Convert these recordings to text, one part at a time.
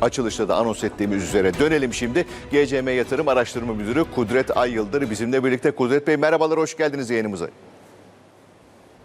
açılışta da anons ettiğimiz üzere dönelim şimdi. GCM Yatırım Araştırma Müdürü Kudret Ay Yıldır bizimle birlikte. Kudret Bey merhabalar, hoş geldiniz yayınımıza.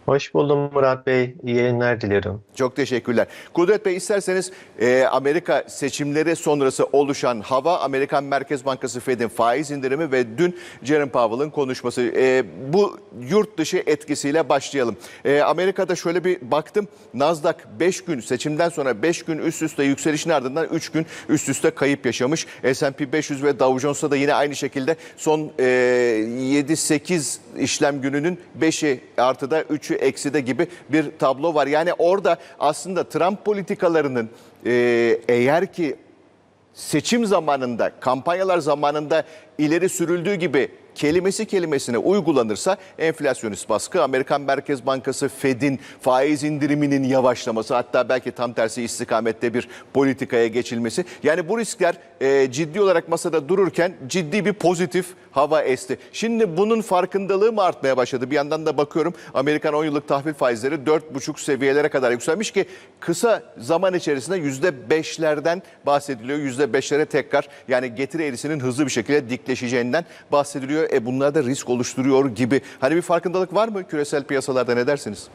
Hoş buldum Murat Bey. İyi yayınlar diliyorum. Çok teşekkürler. Kudret Bey isterseniz e, Amerika seçimleri sonrası oluşan hava, Amerikan Merkez Bankası Fed'in faiz indirimi ve dün Jerome Powell'ın konuşması. E, bu yurt dışı etkisiyle başlayalım. E, Amerika'da şöyle bir baktım. Nasdaq 5 gün seçimden sonra 5 gün üst üste yükselişin ardından 3 gün üst üste kayıp yaşamış. S&P 500 ve Dow Jones'ta da yine aynı şekilde son e, 7-8 işlem gününün 5'i artıda 3'ü ekside gibi bir tablo var. Yani orada aslında Trump politikalarının e, eğer ki seçim zamanında, kampanyalar zamanında ileri sürüldüğü gibi kelimesi kelimesine uygulanırsa enflasyonist baskı, Amerikan Merkez Bankası Fed'in faiz indiriminin yavaşlaması hatta belki tam tersi istikamette bir politikaya geçilmesi. Yani bu riskler e, ciddi olarak masada dururken ciddi bir pozitif hava esti. Şimdi bunun farkındalığı mı artmaya başladı? Bir yandan da bakıyorum Amerikan 10 yıllık tahvil faizleri 4,5 seviyelere kadar yükselmiş ki kısa zaman içerisinde %5'lerden bahsediliyor. %5'lere tekrar yani getiri eğrisinin hızlı bir şekilde dikleşeceğinden bahsediliyor. E bunlar da risk oluşturuyor gibi. Hani bir farkındalık var mı küresel piyasalarda ne dersiniz?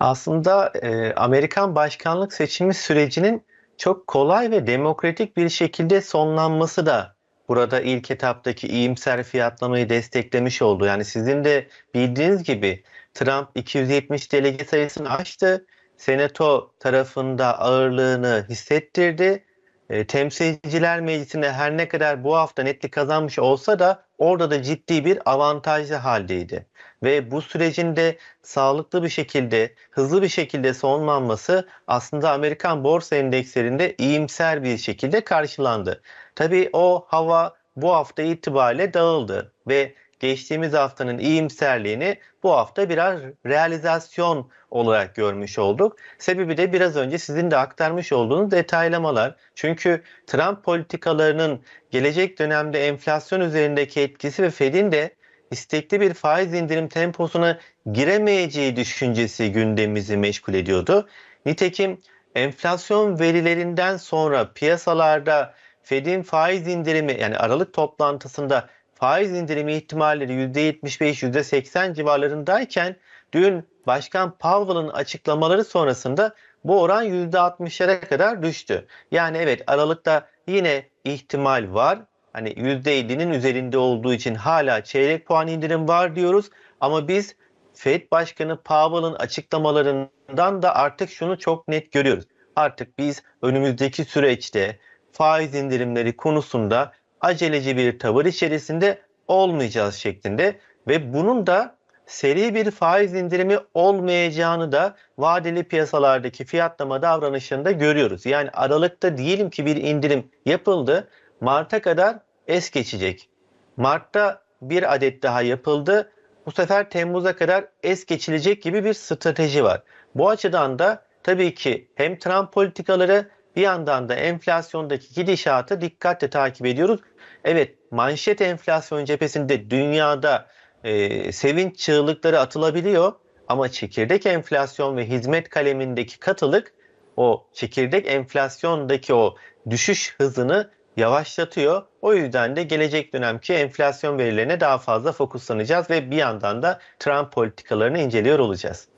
Aslında e, Amerikan başkanlık seçimi sürecinin çok kolay ve demokratik bir şekilde sonlanması da burada ilk etaptaki iyimser fiyatlamayı desteklemiş oldu. Yani sizin de bildiğiniz gibi Trump 270 delege sayısını aştı. Senato tarafında ağırlığını hissettirdi. E, Temsilciler Meclisi'ne her ne kadar bu hafta netlik kazanmış olsa da orada da ciddi bir avantajlı haldeydi. Ve bu sürecin de sağlıklı bir şekilde, hızlı bir şekilde sonlanması aslında Amerikan borsa endekslerinde iyimser bir şekilde karşılandı. Tabii o hava bu hafta itibariyle dağıldı ve geçtiğimiz haftanın iyimserliğini bu hafta biraz realizasyon olarak görmüş olduk. Sebebi de biraz önce sizin de aktarmış olduğunuz detaylamalar. Çünkü Trump politikalarının gelecek dönemde enflasyon üzerindeki etkisi ve Fed'in de istekli bir faiz indirim temposuna giremeyeceği düşüncesi gündemimizi meşgul ediyordu. Nitekim enflasyon verilerinden sonra piyasalarda Fed'in faiz indirimi yani Aralık toplantısında faiz indirimi ihtimalleri %75-%80 civarlarındayken dün Başkan Powell'ın açıklamaları sonrasında bu oran %60'lara kadar düştü. Yani evet Aralık'ta yine ihtimal var. Hani %50'nin üzerinde olduğu için hala çeyrek puan indirim var diyoruz. Ama biz Fed Başkanı Powell'ın açıklamalarından da artık şunu çok net görüyoruz. Artık biz önümüzdeki süreçte faiz indirimleri konusunda aceleci bir tavır içerisinde olmayacağız şeklinde ve bunun da seri bir faiz indirimi olmayacağını da vadeli piyasalardaki fiyatlama davranışında görüyoruz. Yani Aralık'ta diyelim ki bir indirim yapıldı. Mart'a kadar es geçecek. Mart'ta bir adet daha yapıldı. Bu sefer Temmuz'a kadar es geçilecek gibi bir strateji var. Bu açıdan da tabii ki hem Trump politikaları bir yandan da enflasyondaki gidişatı dikkatle takip ediyoruz. Evet manşet enflasyon cephesinde dünyada e, sevinç çığlıkları atılabiliyor ama çekirdek enflasyon ve hizmet kalemindeki katılık o çekirdek enflasyondaki o düşüş hızını yavaşlatıyor. O yüzden de gelecek dönemki enflasyon verilerine daha fazla fokuslanacağız ve bir yandan da Trump politikalarını inceliyor olacağız.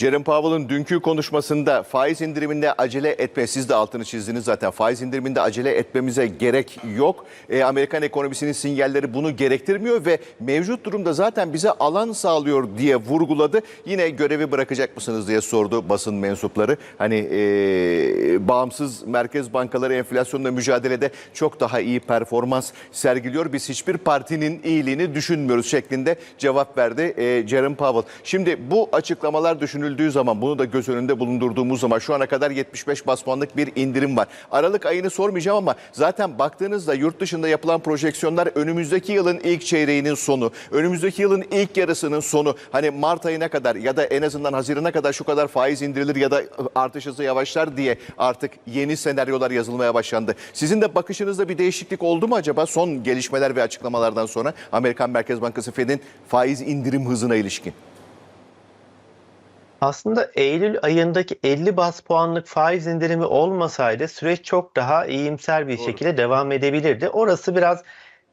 Jerome Powell'ın dünkü konuşmasında faiz indiriminde acele etme, siz de altını çizdiniz zaten. Faiz indiriminde acele etmemize gerek yok. E, Amerikan ekonomisinin sinyalleri bunu gerektirmiyor ve mevcut durumda zaten bize alan sağlıyor diye vurguladı. Yine görevi bırakacak mısınız diye sordu basın mensupları. Hani e, bağımsız merkez bankaları enflasyonla mücadelede çok daha iyi performans sergiliyor. Biz hiçbir partinin iyiliğini düşünmüyoruz şeklinde cevap verdi e, Jerome Powell. Şimdi bu açıklamalar düşünüldüğü zaman bunu da göz önünde bulundurduğumuz zaman şu ana kadar 75 bas bir indirim var. Aralık ayını sormayacağım ama zaten baktığınızda yurt dışında yapılan projeksiyonlar önümüzdeki yılın ilk çeyreğinin sonu, önümüzdeki yılın ilk yarısının sonu hani Mart ayına kadar ya da en azından Haziran'a kadar şu kadar faiz indirilir ya da artış hızı yavaşlar diye artık yeni senaryolar yazılmaya başlandı. Sizin de bakışınızda bir değişiklik oldu mu acaba son gelişmeler ve açıklamalardan sonra Amerikan Merkez Bankası Fed'in faiz indirim hızına ilişkin? Aslında Eylül ayındaki 50 bas puanlık faiz indirimi olmasaydı süreç çok daha iyimser bir Doğru. şekilde devam edebilirdi. Orası biraz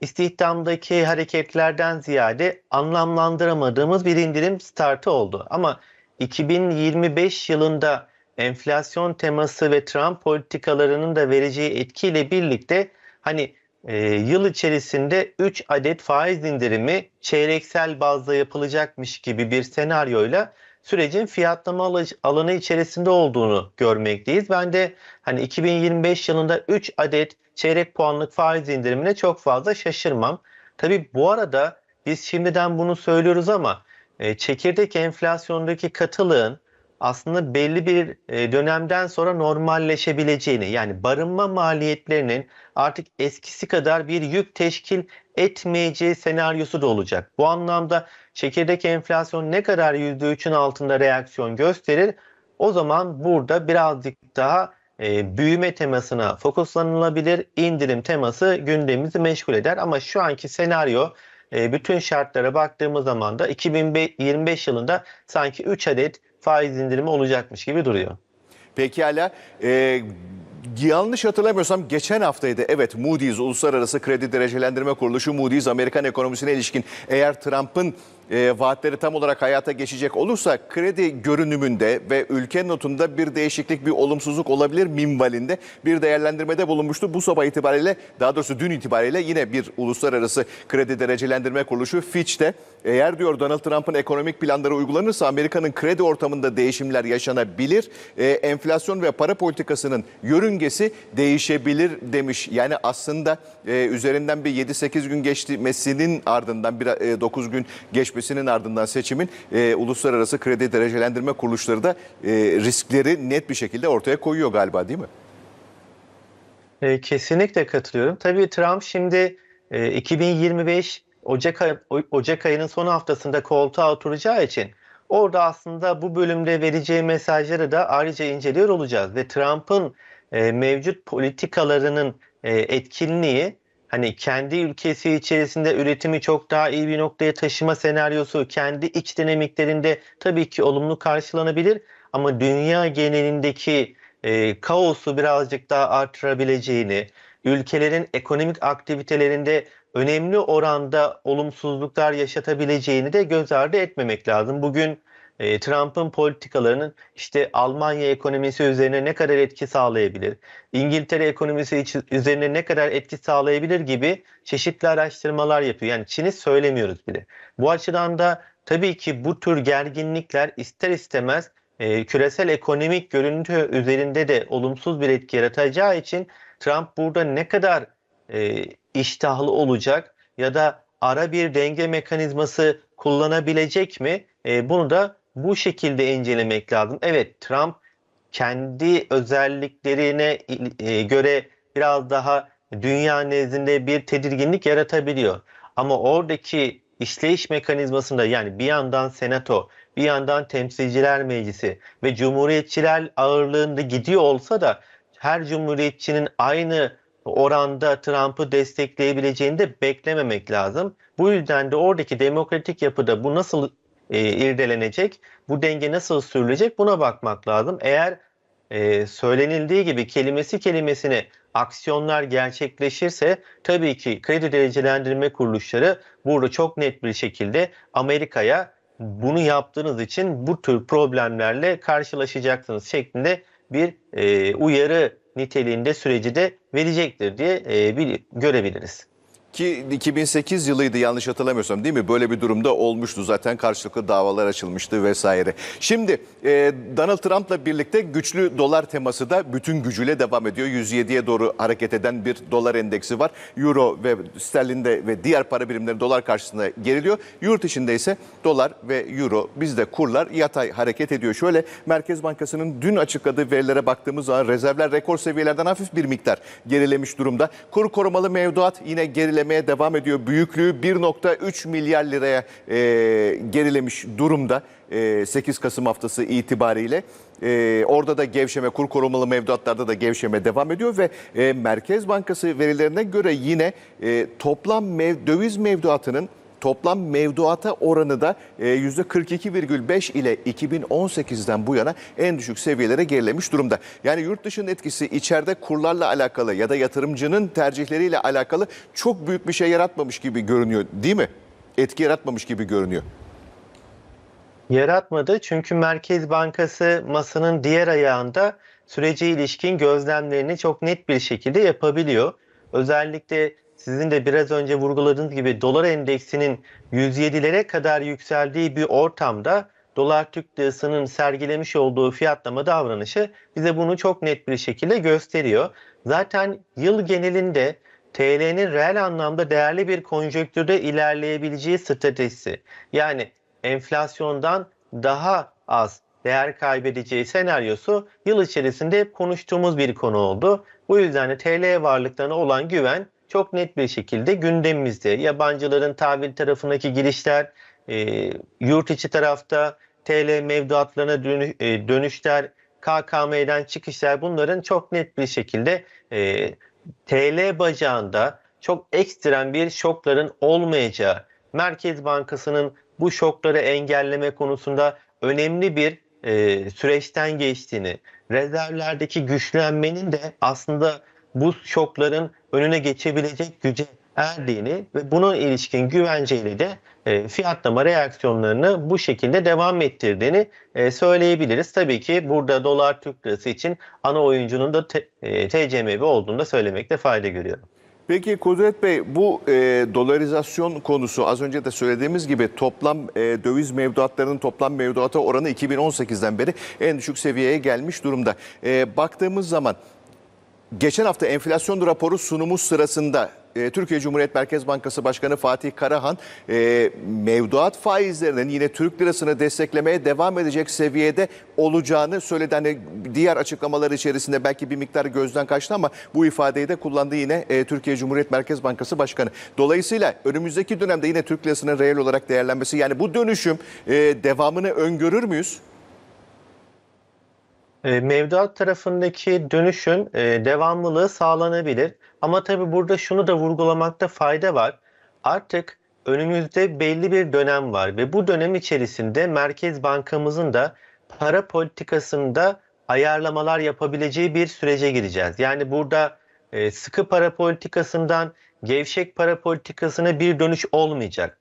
istihdamdaki hareketlerden ziyade anlamlandıramadığımız bir indirim startı oldu. Ama 2025 yılında enflasyon teması ve Trump politikalarının da vereceği etkiyle birlikte hani e, yıl içerisinde 3 adet faiz indirimi çeyreksel bazda yapılacakmış gibi bir senaryoyla sürecin fiyatlama alanı içerisinde olduğunu görmekteyiz. Ben de hani 2025 yılında 3 adet çeyrek puanlık faiz indirimine çok fazla şaşırmam. Tabii bu arada biz şimdiden bunu söylüyoruz ama e, çekirdek enflasyondaki katılığın aslında belli bir e, dönemden sonra normalleşebileceğini yani barınma maliyetlerinin artık eskisi kadar bir yük teşkil etmeyeceği senaryosu da olacak. Bu anlamda çekirdek enflasyon ne kadar %3'ün altında reaksiyon gösterir o zaman burada birazcık daha e, büyüme temasına fokuslanılabilir. indirim teması gündemimizi meşgul eder ama şu anki senaryo e, bütün şartlara baktığımız zaman da 2025 yılında sanki 3 adet faiz indirimi olacakmış gibi duruyor. Pekala. Ee, yanlış hatırlamıyorsam geçen haftaydı. Evet Moody's Uluslararası Kredi Derecelendirme Kuruluşu Moody's Amerikan ekonomisine ilişkin eğer Trump'ın e, vaatleri tam olarak hayata geçecek olursa kredi görünümünde ve ülke notunda bir değişiklik, bir olumsuzluk olabilir minvalinde bir değerlendirmede bulunmuştu. Bu sabah itibariyle daha doğrusu dün itibariyle yine bir uluslararası kredi derecelendirme kuruluşu Fitch'te eğer diyor Donald Trump'ın ekonomik planları uygulanırsa Amerika'nın kredi ortamında değişimler yaşanabilir. E, enflasyon ve para politikasının yörüngesi değişebilir demiş. Yani aslında e, üzerinden bir 7-8 gün geçmesinin ardından bir, e, 9 gün geçmesinin ardından seçimin e, uluslararası kredi derecelendirme kuruluşları da e, riskleri net bir şekilde ortaya koyuyor galiba değil mi? E, kesinlikle katılıyorum. Tabii Trump şimdi e, 2025 Ocak, ay- Ocak ayının son haftasında koltuğa oturacağı için orada aslında bu bölümde vereceği mesajları da ayrıca inceliyor olacağız. Ve Trump'ın e, mevcut politikalarının e, etkinliği hani kendi ülkesi içerisinde üretimi çok daha iyi bir noktaya taşıma senaryosu kendi iç dinamiklerinde tabii ki olumlu karşılanabilir ama dünya genelindeki e, kaosu birazcık daha artırabileceğini, ülkelerin ekonomik aktivitelerinde önemli oranda olumsuzluklar yaşatabileceğini de göz ardı etmemek lazım. Bugün e, Trump'ın politikalarının işte Almanya ekonomisi üzerine ne kadar etki sağlayabilir, İngiltere ekonomisi üzerine ne kadar etki sağlayabilir gibi çeşitli araştırmalar yapıyor. Yani Çin'i söylemiyoruz bile. Bu açıdan da tabii ki bu tür gerginlikler ister istemez e, küresel ekonomik görüntü üzerinde de olumsuz bir etki yaratacağı için Trump burada ne kadar e, iştahlı olacak ya da ara bir denge mekanizması kullanabilecek mi? E, bunu da bu şekilde incelemek lazım. Evet Trump kendi özelliklerine e, göre biraz daha dünya nezdinde bir tedirginlik yaratabiliyor. Ama oradaki işleyiş mekanizmasında yani bir yandan senato, bir yandan temsilciler meclisi ve cumhuriyetçiler ağırlığında gidiyor olsa da her cumhuriyetçinin aynı oranda Trump'ı destekleyebileceğini de beklememek lazım. Bu yüzden de oradaki demokratik yapıda bu nasıl e, irdelenecek, bu denge nasıl sürülecek buna bakmak lazım. Eğer e, söylenildiği gibi kelimesi kelimesine aksiyonlar gerçekleşirse tabii ki kredi derecelendirme kuruluşları burada çok net bir şekilde Amerika'ya bunu yaptığınız için bu tür problemlerle karşılaşacaksınız şeklinde bir e, uyarı niteliğinde süreci de verecektir diye e, bir, görebiliriz. Ki 2008 yılıydı yanlış hatırlamıyorsam değil mi? Böyle bir durumda olmuştu zaten karşılıklı davalar açılmıştı vesaire. Şimdi e, Donald Trump'la birlikte güçlü dolar teması da bütün gücüyle devam ediyor. 107'ye doğru hareket eden bir dolar endeksi var. Euro ve sterlinde ve diğer para birimleri dolar karşısında geriliyor. Yurt içinde ise dolar ve euro bizde kurlar yatay hareket ediyor. Şöyle Merkez Bankası'nın dün açıkladığı verilere baktığımız zaman rezervler rekor seviyelerden hafif bir miktar gerilemiş durumda. Kur korumalı mevduat yine gerilemeye devam ediyor. Büyüklüğü 1.3 milyar liraya e, gerilemiş durumda. e, 8 Kasım haftası itibariyle. E, orada da gevşeme, kur korumalı mevduatlarda da gevşeme devam ediyor ve e, Merkez Bankası verilerine göre yine e, toplam mev, döviz mevduatının Toplam mevduata oranı da e, %42,5 ile 2018'den bu yana en düşük seviyelere gerilemiş durumda. Yani yurt dışının etkisi içeride kurlarla alakalı ya da yatırımcının tercihleriyle alakalı çok büyük bir şey yaratmamış gibi görünüyor değil mi? Etki yaratmamış gibi görünüyor. Yaratmadı çünkü Merkez Bankası masanın diğer ayağında sürece ilişkin gözlemlerini çok net bir şekilde yapabiliyor. Özellikle sizin de biraz önce vurguladığınız gibi dolar endeksinin 107'lere kadar yükseldiği bir ortamda dolar Türk lirasının sergilemiş olduğu fiyatlama davranışı bize bunu çok net bir şekilde gösteriyor. Zaten yıl genelinde TL'nin reel anlamda değerli bir konjonktürde ilerleyebileceği stratejisi yani enflasyondan daha az değer kaybedeceği senaryosu yıl içerisinde hep konuştuğumuz bir konu oldu. Bu yüzden de TL varlıklarına olan güven çok net bir şekilde gündemimizde. Yabancıların tahvil tarafındaki girişler, e, yurt içi tarafta TL mevduatlarına dönü- e, dönüşler, KKM'den çıkışlar bunların çok net bir şekilde e, TL bacağında çok ekstrem bir şokların olmayacağı, Merkez Bankası'nın bu şokları engelleme konusunda önemli bir e, süreçten geçtiğini, rezervlerdeki güçlenmenin de aslında bu şokların önüne geçebilecek güce erdiğini ve buna ilişkin güvenceyle de e, fiyatlama reaksiyonlarını bu şekilde devam ettirdiğini e, söyleyebiliriz. Tabii ki burada dolar Türk lirası için ana oyuncunun da te, e, TCMB olduğunu da söylemekte fayda görüyorum. Peki Kudret Bey bu e, dolarizasyon konusu az önce de söylediğimiz gibi toplam e, döviz mevduatlarının toplam mevduata oranı 2018'den beri en düşük seviyeye gelmiş durumda. E, baktığımız zaman geçen hafta enflasyon raporu sunumu sırasında e, Türkiye Cumhuriyet Merkez Bankası Başkanı Fatih Karahan e, mevduat faizlerinin yine Türk lirasını desteklemeye devam edecek seviyede olacağını söyledi. Hani diğer açıklamalar içerisinde belki bir miktar gözden kaçtı ama bu ifadeyi de kullandı yine e, Türkiye Cumhuriyet Merkez Bankası Başkanı. Dolayısıyla önümüzdeki dönemde yine Türk lirasının reel olarak değerlenmesi yani bu dönüşüm devamını öngörür müyüz? E, Mevduat tarafındaki dönüşün e, devamlılığı sağlanabilir. Ama tabii burada şunu da vurgulamakta fayda var. Artık önümüzde belli bir dönem var ve bu dönem içerisinde Merkez Bankamızın da para politikasında ayarlamalar yapabileceği bir sürece gireceğiz. Yani burada e, sıkı para politikasından gevşek para politikasına bir dönüş olmayacak.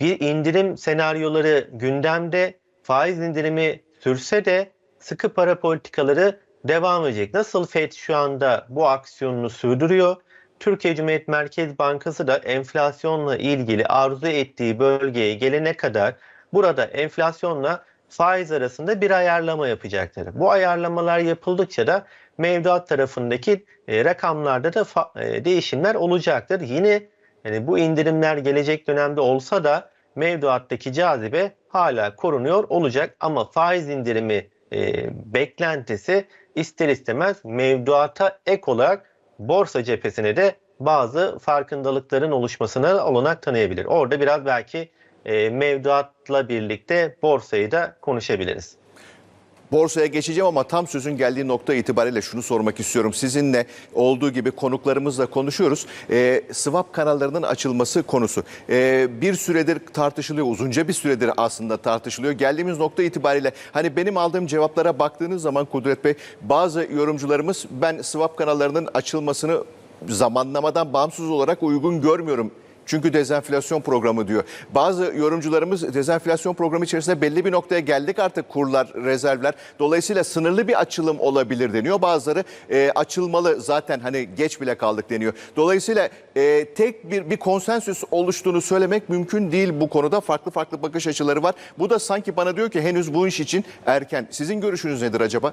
Bir indirim senaryoları gündemde, faiz indirimi sürse de sıkı para politikaları devam edecek. Nasıl FED şu anda bu aksiyonunu sürdürüyor? Türkiye Cumhuriyet Merkez Bankası da enflasyonla ilgili arzu ettiği bölgeye gelene kadar burada enflasyonla faiz arasında bir ayarlama yapacaktır. Bu ayarlamalar yapıldıkça da mevduat tarafındaki e, rakamlarda da e, değişimler olacaktır. Yine yani bu indirimler gelecek dönemde olsa da mevduattaki cazibe hala korunuyor olacak ama faiz indirimi e, beklentisi ister istemez mevduata ek olarak borsa cephesine de bazı farkındalıkların oluşmasına olanak tanıyabilir. Orada biraz belki e, mevduatla birlikte borsayı da konuşabiliriz. Borsaya geçeceğim ama tam sözün geldiği nokta itibariyle şunu sormak istiyorum. Sizinle olduğu gibi konuklarımızla konuşuyoruz. Ee, swap kanallarının açılması konusu. Ee, bir süredir tartışılıyor, uzunca bir süredir aslında tartışılıyor. Geldiğimiz nokta itibariyle hani benim aldığım cevaplara baktığınız zaman Kudret Bey bazı yorumcularımız ben swap kanallarının açılmasını zamanlamadan bağımsız olarak uygun görmüyorum. Çünkü dezenflasyon programı diyor. Bazı yorumcularımız dezenflasyon programı içerisinde belli bir noktaya geldik artık kurlar, rezervler. Dolayısıyla sınırlı bir açılım olabilir deniyor. Bazıları e, açılmalı zaten hani geç bile kaldık deniyor. Dolayısıyla e, tek bir, bir konsensüs oluştuğunu söylemek mümkün değil bu konuda. Farklı farklı bakış açıları var. Bu da sanki bana diyor ki henüz bu iş için erken. Sizin görüşünüz nedir acaba?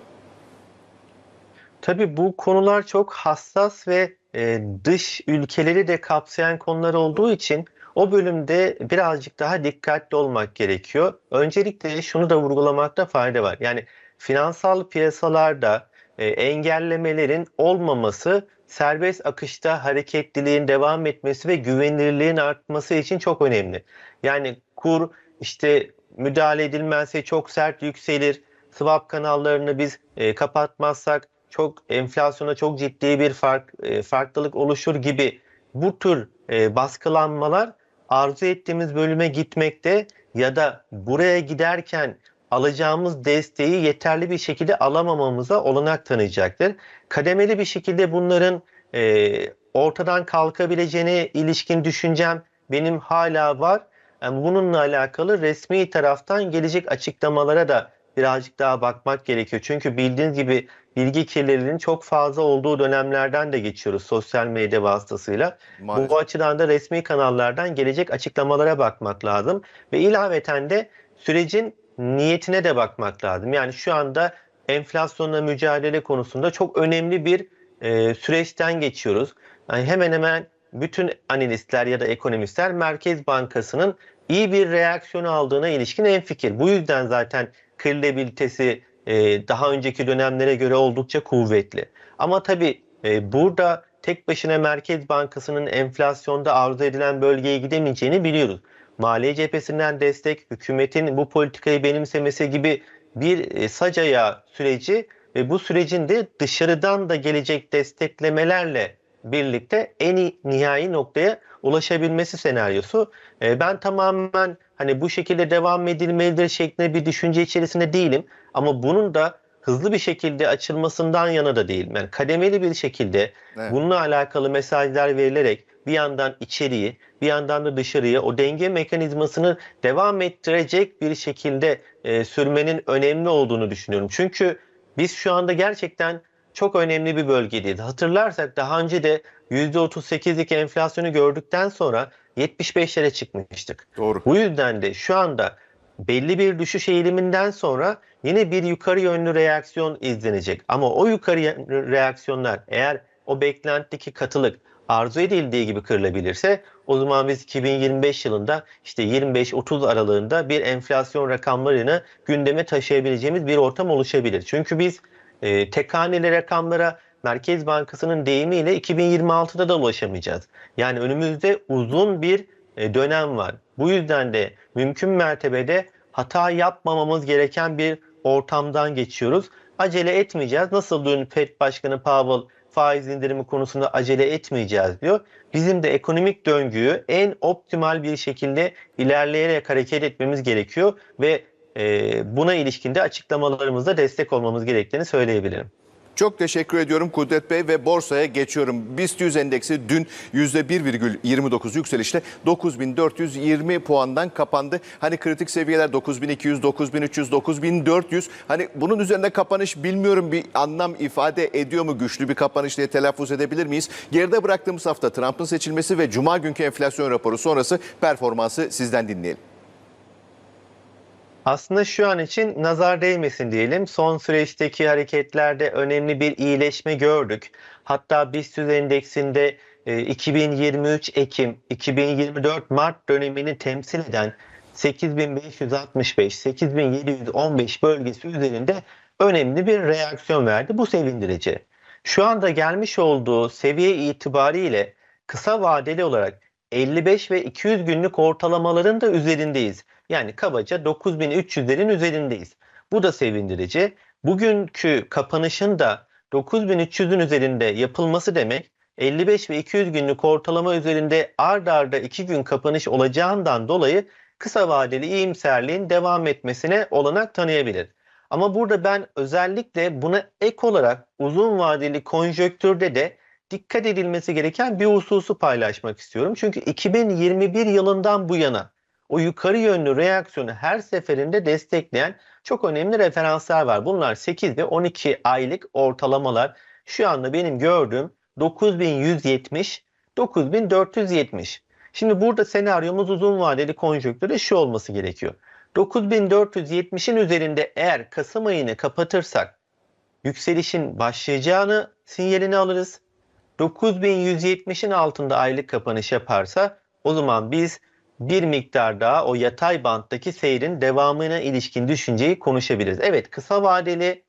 Tabii bu konular çok hassas ve e, dış ülkeleri de kapsayan konular olduğu için o bölümde birazcık daha dikkatli olmak gerekiyor. Öncelikle şunu da vurgulamakta fayda var. Yani finansal piyasalarda e, engellemelerin olmaması serbest akışta hareketliliğin devam etmesi ve güvenilirliğin artması için çok önemli. Yani kur işte müdahale edilmezse çok sert yükselir. Swap kanallarını biz e, kapatmazsak çok enflasyona çok ciddi bir fark e, farklılık oluşur gibi bu tür e, baskılanmalar arzu ettiğimiz bölüme gitmekte ya da buraya giderken alacağımız desteği yeterli bir şekilde alamamamıza olanak tanıyacaktır. Kademeli bir şekilde bunların e, ortadan kalkabileceğine ilişkin düşüncem benim hala var. Yani bununla alakalı resmi taraftan gelecek açıklamalara da birazcık daha bakmak gerekiyor. Çünkü bildiğiniz gibi bilgi kirliliğinin çok fazla olduğu dönemlerden de geçiyoruz sosyal medya vasıtasıyla. Maalesef. Bu açıdan da resmi kanallardan gelecek açıklamalara bakmak lazım. Ve ilaveten de sürecin niyetine de bakmak lazım. Yani şu anda enflasyonla mücadele konusunda çok önemli bir e, süreçten geçiyoruz. Yani hemen hemen bütün analistler ya da ekonomistler Merkez Bankası'nın iyi bir reaksiyon aldığına ilişkin enfikir. Bu yüzden zaten kredibilitesi e, daha önceki dönemlere göre oldukça kuvvetli. Ama tabii e, burada tek başına Merkez Bankası'nın enflasyonda arzu edilen bölgeye gidemeyeceğini biliyoruz. Maliye cephesinden destek, hükümetin bu politikayı benimsemesi gibi bir e, sacaya süreci ve bu sürecin de dışarıdan da gelecek desteklemelerle birlikte en iyi nihai noktaya ulaşabilmesi senaryosu. E, ben tamamen hani bu şekilde devam edilmelidir şeklinde bir düşünce içerisinde değilim. Ama bunun da hızlı bir şekilde açılmasından yana da değilim. Yani kademeli bir şekilde Evet. bununla alakalı mesajlar verilerek bir yandan içeriği bir yandan da dışarıya o denge mekanizmasını devam ettirecek bir şekilde e, sürmenin önemli olduğunu düşünüyorum. Çünkü biz şu anda gerçekten çok önemli bir bölgedeyiz. Hatırlarsak daha önce de %38'lik enflasyonu gördükten sonra 75'lere çıkmıştık. Doğru. Bu yüzden de şu anda belli bir düşüş eğiliminden sonra yine bir yukarı yönlü reaksiyon izlenecek. Ama o yukarı reaksiyonlar eğer o beklentideki katılık arzu edildiği gibi kırılabilirse o zaman biz 2025 yılında işte 25-30 aralığında bir enflasyon rakamlarını gündeme taşıyabileceğimiz bir ortam oluşabilir. Çünkü biz e, tek haneli rakamlara Merkez Bankası'nın deyimiyle 2026'da da ulaşamayacağız. Yani önümüzde uzun bir e, dönem var. Bu yüzden de mümkün mertebede hata yapmamamız gereken bir ortamdan geçiyoruz. Acele etmeyeceğiz. Nasıl dün FED Başkanı Powell faiz indirimi konusunda acele etmeyeceğiz diyor. Bizim de ekonomik döngüyü en optimal bir şekilde ilerleyerek hareket etmemiz gerekiyor ve e, buna ilişkinde açıklamalarımızda destek olmamız gerektiğini söyleyebilirim. Çok teşekkür ediyorum Kudret Bey ve borsaya geçiyorum. BIST 100 endeksi dün %1,29 yükselişle 9420 puandan kapandı. Hani kritik seviyeler 9200, 9300, 9400. Hani bunun üzerinde kapanış bilmiyorum bir anlam ifade ediyor mu? Güçlü bir kapanış diye telaffuz edebilir miyiz? Geride bıraktığımız hafta Trump'ın seçilmesi ve cuma günkü enflasyon raporu sonrası performansı sizden dinleyelim. Aslında şu an için nazar değmesin diyelim. Son süreçteki hareketlerde önemli bir iyileşme gördük. Hatta BIST 100 endeksinde e, 2023 Ekim 2024 Mart dönemini temsil eden 8565 8715 bölgesi üzerinde önemli bir reaksiyon verdi. Bu sevindirici. Şu anda gelmiş olduğu seviye itibariyle kısa vadeli olarak 55 ve 200 günlük ortalamaların da üzerindeyiz. Yani kabaca 9300'lerin üzerindeyiz. Bu da sevindirici. Bugünkü kapanışın da 9300'ün üzerinde yapılması demek 55 ve 200 günlük ortalama üzerinde ard arda 2 gün kapanış olacağından dolayı kısa vadeli iyimserliğin devam etmesine olanak tanıyabilir. Ama burada ben özellikle buna ek olarak uzun vadeli konjöktürde de dikkat edilmesi gereken bir hususu paylaşmak istiyorum. Çünkü 2021 yılından bu yana o yukarı yönlü reaksiyonu her seferinde destekleyen çok önemli referanslar var. Bunlar 8 ve 12 aylık ortalamalar. Şu anda benim gördüğüm 9170, 9470. Şimdi burada senaryomuz uzun vadeli konjonktürde şu olması gerekiyor. 9470'in üzerinde eğer Kasım ayını kapatırsak yükselişin başlayacağını sinyalini alırız. 9170'in altında aylık kapanış yaparsa o zaman biz bir miktar daha o yatay banttaki seyrin devamına ilişkin düşünceyi konuşabiliriz. Evet kısa vadeli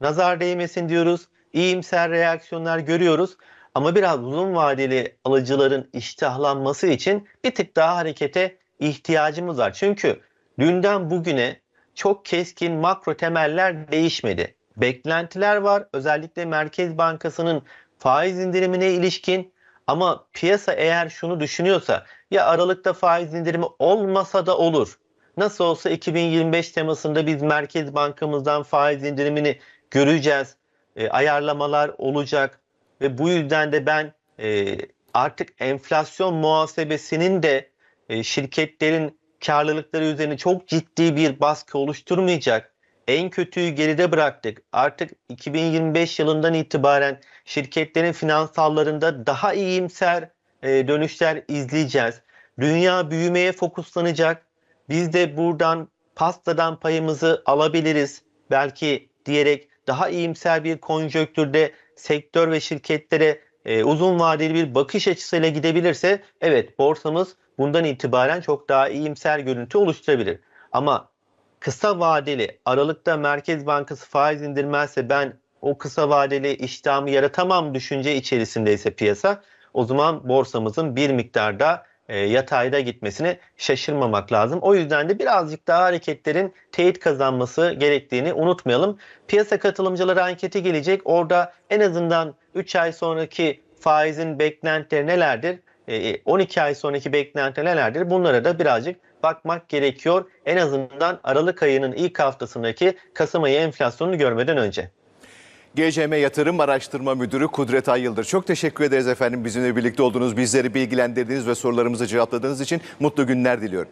nazar değmesin diyoruz. İyimser reaksiyonlar görüyoruz. Ama biraz uzun vadeli alıcıların iştahlanması için bir tık daha harekete ihtiyacımız var. Çünkü dünden bugüne çok keskin makro temeller değişmedi. Beklentiler var. Özellikle Merkez Bankası'nın faiz indirimine ilişkin Ama piyasa eğer şunu düşünüyorsa ya Aralık'ta faiz indirimi olmasa da olur. Nasıl olsa 2025 temasında biz Merkez Bankamızdan faiz indirimini göreceğiz. E, ayarlamalar olacak ve bu yüzden de ben e, artık enflasyon muhasebesinin de e, şirketlerin karlılıkları üzerine çok ciddi bir baskı oluşturmayacak. En kötüyü geride bıraktık. Artık 2025 yılından itibaren şirketlerin finansallarında daha iyimser e, dönüşler izleyeceğiz. Dünya büyümeye fokuslanacak. Biz de buradan pastadan payımızı alabiliriz belki diyerek daha iyimser bir konjonktürde sektör ve şirketlere e, uzun vadeli bir bakış açısıyla gidebilirse evet borsamız bundan itibaren çok daha iyimser görüntü oluşturabilir. Ama kısa vadeli Aralık'ta Merkez Bankası faiz indirmezse ben o kısa vadeli iştahımı yaratamam düşünce içerisindeyse piyasa o zaman borsamızın bir miktarda e, yatayda gitmesine şaşırmamak lazım. O yüzden de birazcık daha hareketlerin teyit kazanması gerektiğini unutmayalım. Piyasa katılımcıları anketi gelecek. Orada en azından 3 ay sonraki faizin beklentileri nelerdir? E, 12 ay sonraki beklenti nelerdir? Bunlara da birazcık bakmak gerekiyor. En azından Aralık ayının ilk haftasındaki Kasım ayı enflasyonunu görmeden önce. GCM Yatırım Araştırma Müdürü Kudret Ay Yıldır. Çok teşekkür ederiz efendim bizimle birlikte olduğunuz, bizleri bilgilendirdiğiniz ve sorularımızı cevapladığınız için mutlu günler diliyorum.